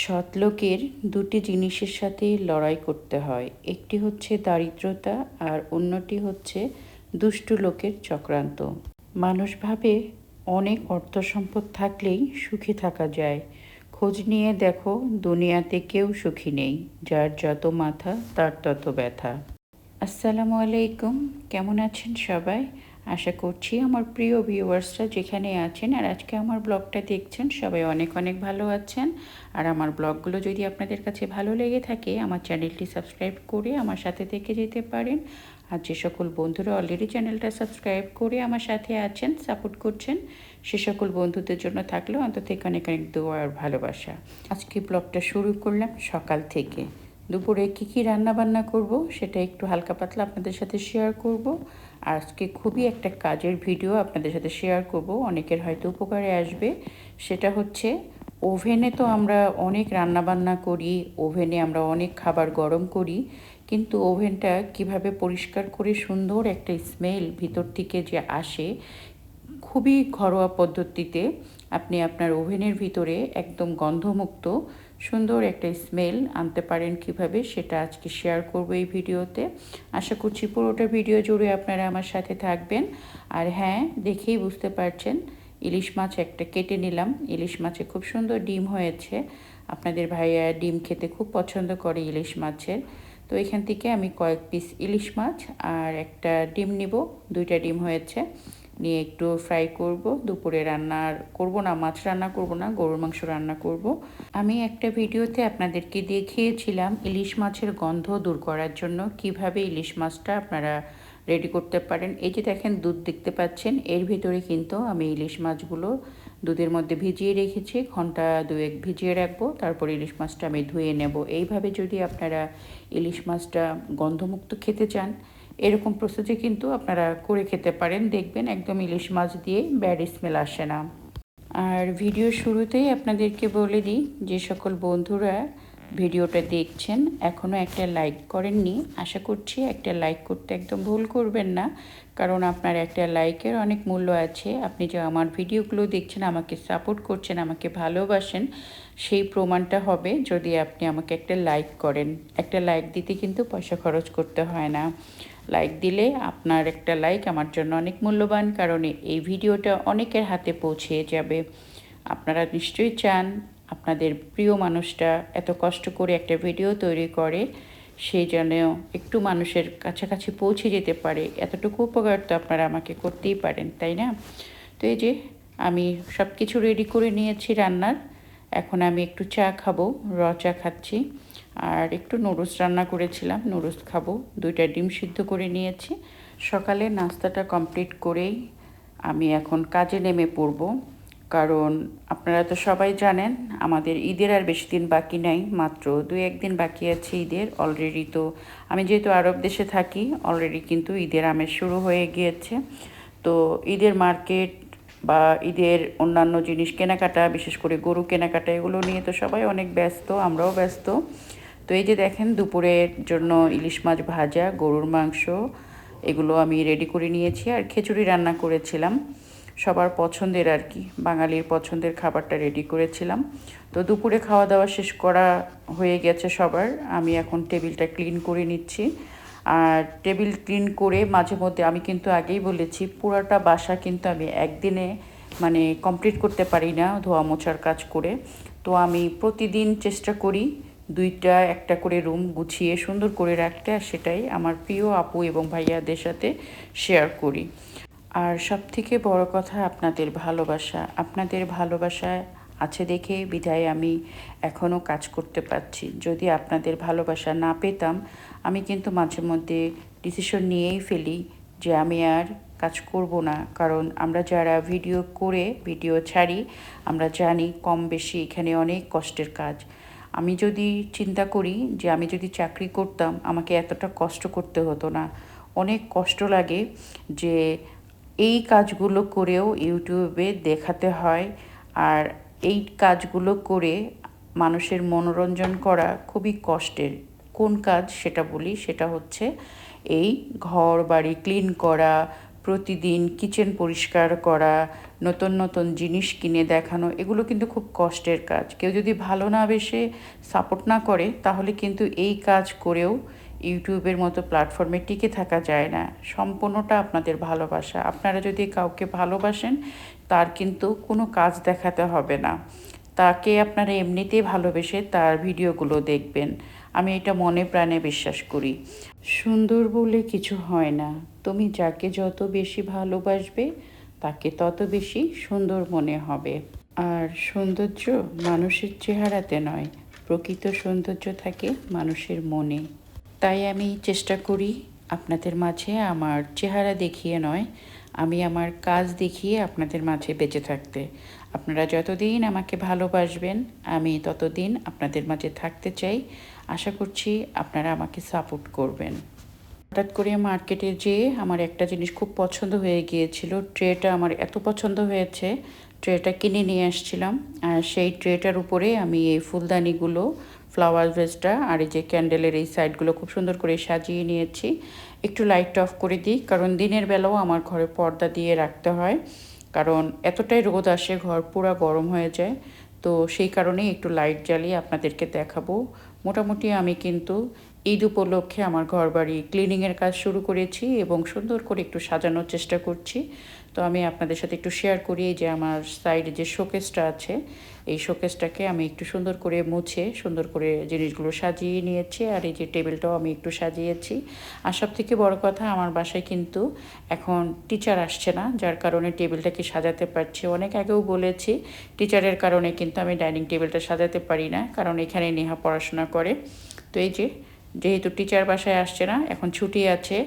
সৎলোকের দুটি জিনিসের সাথে লড়াই করতে হয়, একটি হচ্ছে দারিদ্রতা আর অন্যটি হচ্ছে দুষ্টু লোকের চক্রান্ত। মানুষ ভাবে অনেক অর্থ সম্পদ থাকলেই সুখী থাকা যায়। খোঁজ নিয়ে দেখো, দুনিয়াতে কেউ সুখী নেই, যার যত মাথা তার তত ব্যথা। আসসালামু আলাইকুম, কেমন আছেন সবাই? আশা করছি আমার প্রিয় ভিউয়ার্সরা যেখানে আছেন আর আজকে আমার ব্লগটা দেখছেন, সবাই অনেক অনেক ভালো আছেন। আর আমার ব্লগগুলো যদি আপনাদের কাছে ভালো লেগে থাকে, আমার চ্যানেলটি সাবস্ক্রাইব করে আমার সাথে থেকে যেতে পারেন। আর যে সকল বন্ধুরা অলরেডি চ্যানেলটা সাবস্ক্রাইব করে আমার সাথে আছেন সাপোর্ট করছেন, সে সকল বন্ধুদের জন্য থাকলেও অন্তত অনেক অনেক দোয়া আর ভালোবাসা। আজকে ব্লগটা শুরু করলাম সকাল থেকে। দুপুরে কী কী রান্না বান্না করব সেটা একটু হালকা পাতলা আপনাদের সাথে শেয়ার করব। আজকে খুবই একটা কাজের ভিডিও আপনাদের সাথে শেয়ার করব। অনেকের হয়তো উপকারে আসবে। সেটা হচ্ছে ওভেনে তো আমরা অনেক রান্না বান্না করি ওভেনে আমরা অনেক খাবার গরম করি, কিন্তু ওভেনটা কীভাবে পরিষ্কার করে সুন্দর একটা স্মেল ভিতর থেকে যে আসে, খুবই ঘরোয়া পদ্ধতিতে আপনি আপনার ওভেনের ভিতরে একদম গন্ধমুক্ত সুন্দর একটা স্মেল আনতে পারেন কীভাবে সেটা আজকে শেয়ার করব এই ভিডিওতে। আশা করছি পুরোটা ভিডিও জুড়ে আপনারা আমার সাথে থাকবেন। আর হ্যাঁ দেখেই বুঝতে পারছেন, ইলিশ মাছ একটা কেটে নিলাম। ইলিশ মাছে খুব সুন্দর ডিম হয়েছে। আপনাদের ভাইয়া ডিম খেতে খুব পছন্দ করে ইলিশ মাছের। তো এখান থেকে আমি কয়েক পিস ইলিশ মাছ আর একটা ডিম নিব। দুইটা ডিম হয়েছে। নিয়ে একটু ফ্রাই করব। দুপুরে রান্নার করব না, মাছ রান্না করব না, গরুর মাংস রান্না করব। আমি একটা ভিডিওতে আপনাদেরকে দেখিয়েছিলাম ইলিশ মাছের গন্ধ দূর করার জন্য কীভাবে ইলিশ মাছটা আপনারা রেডি করতে পারেন। এই যে দেখেন, দুধ দেখতে পাচ্ছেন, এর ভিতরে কিন্তু আমি ইলিশ মাছগুলো দুধের মধ্যে ভিজিয়ে রেখেছি, ঘণ্টা দুয়েক ভিজিয়ে রাখব, তারপর ইলিশ মাছটা আমি ধুয়ে নেব। এইভাবে যদি আপনারা ইলিশ মাছটা গন্ধমুক্ত খেতে চান এরকম প্রসেসে কিন্তু আপনারা করে খেতে পারেন। দেখবেন একদম ইলিশ মাছ দিয়ে ব্যাড স্মেল আসে না। আর ভিডিও শুরুতেই আপনাদেরকে বলে দিই, যে সকল বন্ধুরা ভিডিওটা দেখছেন এখনও একটা লাইক করেননি। আশা করছি একটা লাইক করতে একদম ভুল করবেন না, কারণ আপনার একটা লাইকের অনেক মূল্য আছে। আপনি যে আমার ভিডিওগুলো দেখছেন, আমাকে সাপোর্ট করছেন, আমাকে ভালোবাসেন, সেই প্রমাণটা হবে যদি আপনি আমাকে একটা লাইক করেন। একটা লাইক দিতে কিন্তু পয়সা খরচ করতে হয় না। লাইক দিলে আপনার একটা লাইক আমার জন্য অনেক মূল্যবান, কারণ এই ভিডিওটা অনেকের হাতে পৌঁছে যাবে। আপনারা নিশ্চয়ই চান আপনাদের প্রিয় মানুষটা এত কষ্ট করে একটা ভিডিও তৈরি করে সেই যেন একটু মানুষের কাছাকাছি পৌঁছে যেতে পারে। এতটুকু উপকার তো আপনারা আমাকে করতেই পারেন, তাই না? তো এই যে আমি সব কিছু রেডি করে নিয়েছি রান্নার। এখন আমি একটু চা খাব, র চা খাচ্ছি। আর একটু নুডলস রান্না করেছিলাম, নুডলস খাব। দুইটা ডিম সিদ্ধ করে নিয়েছি। সকালে নাস্তাটা কমপ্লিট করেই আমি এখন কাজে নেমে পড়ব। কারণ আপনারা তো সবাই জানেন, আমাদের ঈদের আর বেশি দিন বাকি নাই, মাত্র দুই একদিন বাকি আছে ঈদের। অলরেডি তো আমি যেহেতু আরব দেশে থাকি অলরেডি কিন্তু ঈদের আমেজ শুরু হয়ে গিয়েছে। তো ঈদের মার্কেট বা ঈদের অন্যান্য জিনিস কেনাকাটা, বিশেষ করে গরু কেনাকাটা, এগুলো নিয়ে তো সবাই অনেক ব্যস্ত, আমরাও ব্যস্ত। এই যে দেখেন দুপুরের জন্য ইলিশ মাছ ভাজা, গরুর মাংস, এগুলো আমি রেডি করে নিয়েছি আর খিচুড়ি রান্না করেছিলাম। সবার পছন্দের আর কি, বাঙালির পছন্দের খাবারটা রেডি করেছিলাম। তো দুপুরে খাওয়া দাওয়া শেষ করা হয়ে গেছে সবার, আমি এখন টেবিলটা ক্লিন করে নিচ্ছি। আর টেবিল ক্লিন করে মাঝে মধ্যে আমি কিন্তু আগেই বলেছি, পুরাটা বাসা কিন্তু আমি একদিনে মানে কমপ্লিট করতে পারি না ধোয়া মোছার কাজ করে। তো আমি প্রতিদিন চেষ্টা করি দুইটা, একটা করে রুম গুছিয়ে সুন্দর করে রাখতে আর সেটাই আমার প্রিয় আপু এবং ভাইয়াদের সাথে শেয়ার করি। আর সব থেকে বড় কথা, আপনাদের ভালোবাসা। আপনাদের ভালোবাসা আছে দেখে বিধায় আমি এখনও কাজ করতে পারছি। যদি আপনাদের ভালোবাসা না পেতাম, আমি কিন্তু মাঝে মধ্যে ডিসিশন নিয়েই ফেলি যে আমি আর কাজ করব না। কারণ আমরা যারা ভিডিও করে ভিডিও ছাড়ি, আমরা জানি কম বেশি এখানে অনেক কষ্টের কাজ। আমি যদি চিন্তা করি যে আমি যদি চাকরি করতাম, আমাকে এতটা কষ্ট করতে হতো না। অনেক কষ্ট লাগে যে এই কাজগুলো করেও ইউটিউবে দেখাতে হয় আর এই কাজগুলো করে মানুষের মনোরঞ্জন করা খুবই কষ্টের। কোন কাজ সেটা বলি, সেটা হচ্ছে এই ঘর বাড়ি ক্লিন করা প্রতিদিন কিচেন পরিষ্কার করা, নতুন নতুন জিনিস কিনে দেখানো, এগুলো কিন্তু খুব কষ্টের কাজ। কেউ যদি ভালো না বেশে সাপোর্ট না করে, তাহলে কিন্তু এই কাজ করেও ইউটিউবের মতো প্ল্যাটফর্মে টিকে থাকা যায় না। সম্পূর্ণটা আপনাদের ভালোবাসা। আপনারা যদি কাউকে ভালোবাসেন, তার কিন্তু কোনো কাজ দেখাতে হবে না। তাকে আপনারা এমনিতেই ভালোবেসে তার ভিডিওগুলো দেখবেন। আমি এটা মনে প্রাণে বিশ্বাস করি। সুন্দর বলে কিছু হয় না। তুমি যাকে যত বেশি ভালোবাসবে, তাকে তত বেশি সুন্দর মনে হবে। আর সৌন্দর্য মানুষের চেহারাতে নয়, প্রকৃত সৌন্দর্য থাকে মানুষের মনে। তাই আমি চেষ্টা করি আপনাদের মাঝে আমার চেহারা দেখিয়ে নয়, আমি আমার কাজ দেখিয়ে আপনাদের মাঝে বেঁচে থাকতে। আপনারা যতদিন আমাকে ভালোবাসবেন, আমি ততদিন আপনাদের মাঝে থাকতে চাই। আশা করছি আপনারা আমাকে সাপোর্ট করবেন। হঠাৎ করে মার্কেটে যেয়ে আমার একটা জিনিস খুব পছন্দ হয়ে গিয়েছিল। ট্রেটা আমার এত পছন্দ হয়েছে, ট্রেটা কিনে নিয়ে আসছিলাম। আর সেই ট্রেটার উপরে আমি এই ফুলদানিগুলো, ফ্লাওয়ার ভেসটা আর এই যে ক্যান্ডেলের এই সাইডগুলো খুব সুন্দর করে সাজিয়ে নিয়েছি। একটু লাইট অফ করে দিই, কারণ দিনের বেলাও আমার ঘরে পর্দা দিয়ে রাখতে হয়। কারণ এতটাই রোদ আসে, ঘর পুরা গরম হয়ে যায়। তো সেই কারণেই একটু লাইট জ্বালিয়ে আপনাদেরকে দেখাবো। মোটামুটি আমি কিন্তু ঈদ উপলক্ষে আমার ঘর বাড়ি ক্লিনিংয়ের কাজ শুরু করেছি এবং সুন্দর করে একটু সাজানোর চেষ্টা করছি। তো আমি আপনাদের সাথে একটু শেয়ার করি যে আমার সাইডে যে শোকেসটা আছে, এই শোকেসটাকে আমি একটু সুন্দর করে মুছে, সুন্দর করে জিনিসগুলো সাজিয়ে নিয়েছি আর এই যে টেবিলটাও আমি একটু সাজিয়েছি। আর সব থেকে বড় কথা, আমার বাসায় কিন্তু এখন টিচার আসছে না, যার কারণে টেবিলটাকে সাজাতে পারছি। অনেক আগেও বলেছি টিচারের কারণে কিন্তু আমি ডাইনিং টেবিলটা সাজাতে পারি না, কারণ এখানে নেহা পড়াশোনা করে। তো এই যে যেহেতু টিচার বাসায় আসছে না, এখন ছুটি আছে,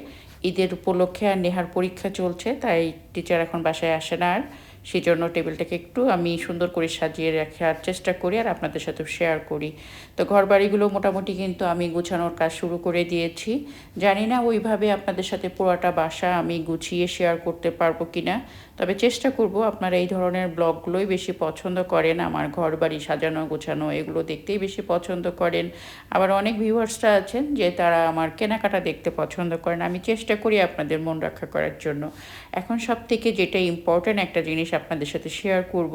ঈদের উপলক্ষে আর নেহার পরীক্ষা চলছে, তাই টিচার এখন বাসায় আসে না আর। সেই জন্য টেবিলটাকে একটু আমি সুন্দর করে সাজিয়ে রাখার চেষ্টা করি আর আপনাদের সাথে শেয়ার করি। তো ঘর বাড়িগুলো মোটামুটি কিন্তু আমি গুছানোর কাজ শুরু করে দিয়েছি। জানি না ওইভাবে আপনাদের সাথে পুরোটা বাসা আমি গুছিয়ে শেয়ার করতে পারব কি না তবে চেষ্টা করব আপনারা এই ধরনের ব্লগগুলোই বেশি পছন্দ করেন, আমার ঘর বাড়ি সাজানো, গোছানো, এগুলো দেখতেই বেশি পছন্দ করেন। আবার অনেক ভিউয়ার্সরা আছেন যে তারা আমার কেনাকাটা দেখতে পছন্দ করেন। আমি চেষ্টা করি আপনাদের মন রক্ষা করার জন্য। এখন সব থেকে যেটা ইম্পর্ট্যান্ট একটা জিনিস আপনাদের সাথে শেয়ার করব,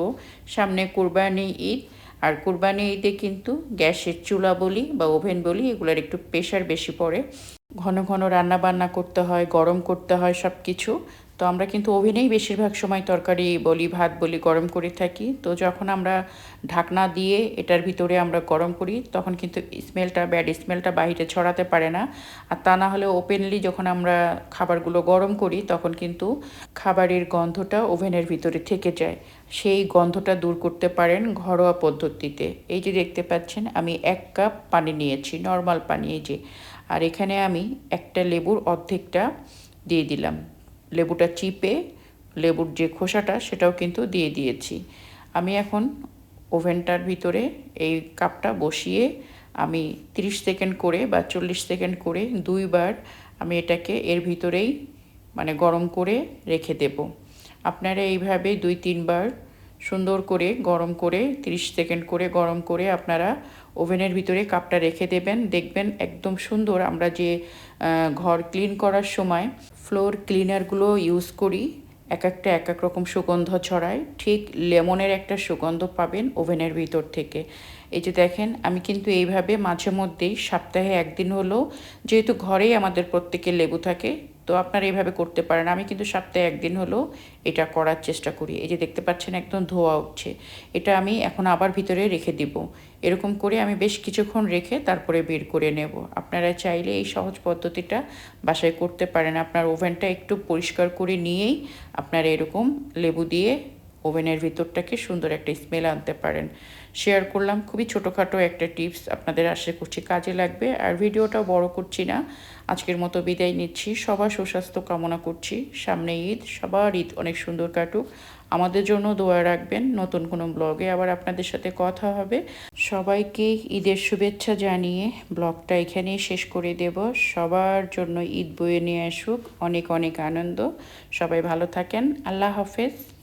সামনে কোরবানি ঈদ। আর কোরবানি ঈদে কিন্তু গ্যাসের চুলা বলি বা ওভেন বলি, এগুলোর একটু প্রেশার বেশি পড়ে। ঘন ঘন রান্না বান্না করতে হয়, গরম করতে হয় সব কিছু তো আমরা কিন্তু ওভেনেই বেশিরভাগ সময় তরকারি বলি, ভাত বলি, গরম করে থাকি। তো যখন আমরা ঢাকনা দিয়ে এটার ভিতরে আমরা গরম করি, তখন কিন্তু স্মেলটা ব্যাড স্মেলটা বাহিরে ছড়াতে পারে না। আর তা না হলে ওপেনলি যখন আমরা খাবারগুলো গরম করি, তখন কিন্তু খাবারের গন্ধটা ওভেনের ভিতরে থেকে যায়। সেই গন্ধটা দূর করতে পারেন ঘরোয়া পদ্ধতিতে। এই যে দেখতে পাচ্ছেন, আমি এক কাপ পানি নিয়েছি নর্মাল পানি এই যে। আর এখানে আমি একটা লেবুর অর্ধেকটা দিয়ে দিলাম। লেবুটা চিপে, লেবুর যে খোসাটা সেটাও কিন্তু দিয়ে দিয়েছি। আমি এখন ওভেনটার ভিতরে এই কাপটা বসিয়ে আমি 30 সেকেন্ড করে বা চল্লিশ সেকেন্ড করে দুইবার আমি এটাকে এর ভিতরেই মানে গরম করে রেখে দেব। আপনারা এইভাবে দুই, তিনবার সুন্দর করে, গরম করে 30 সেকেন্ড করে গরম করে আপনারা ওভেনের ভিতরে কাপটা রেখে দেবেন। দেখবেন একদম সুন্দর আমরা যে ঘর ক্লিন করার সময় ফ্লোর ক্লিনারগুলো ইউজ করি, এক একটা, এক এক রকম সুগন্ধ ছড়ায়, ঠিক লেমনের একটা সুগন্ধ পাবেন ওভেনের ভিতর থেকে। এই যে দেখেন, আমি কিন্তু এইভাবে মাঝে মধ্যেই, সপ্তাহে একদিন হলো, যেহেতু ঘরেই আমাদের প্রত্যেকের লেবু থাকে তো আপনারা এইভাবে করতে পারেন। আমি কিন্তু সপ্তাহে একদিন হলো এটা করার চেষ্টা করি। এই যে দেখতে পাচ্ছেন একদম ধোয়া উঠছে। এটা আমি এখন আবার ভিতরে রেখে দিব। এরকম করে আমি বেশ কিছুক্ষণ রেখে তারপরে বের করে নেব। আপনারা চাইলে এই সহজ পদ্ধতিটা বাসায় করতে পারেন। আপনার ওভেনটা একটু পরিষ্কার করে নিয়েই আপনারা এরকম লেবু দিয়ে ওভেনের ভিতরটাকে সুন্দর একটা স্মেল আনতে পারেন। শেয়ার করলাম। খুবই ছোটোখাটো একটা টিপস আপনাদের আশা করছি কাজে লাগবে। আর ভিডিওটা বড় করছি না। আজকের মতো বিদায় নিচ্ছি। সবার সুস্বাস্থ্য কামনা করছি। সামনে ঈদ, সবার ঈদ অনেক সুন্দর কাটুক। আমাদের জন্য দোয়া রাখবেন। নতুন কোনো ব্লগে আবার আপনাদের সাথে কথা হবে। সবাইকে ঈদের শুভেচ্ছা জানিয়ে ব্লগটা এখানেই শেষ করে দেব। সবার জন্য ঈদ বয়ে নিয়ে আসুক। অনেক অনেক আনন্দ। সবাই ভালো থাকেন। আল্লাহ হাফেজ।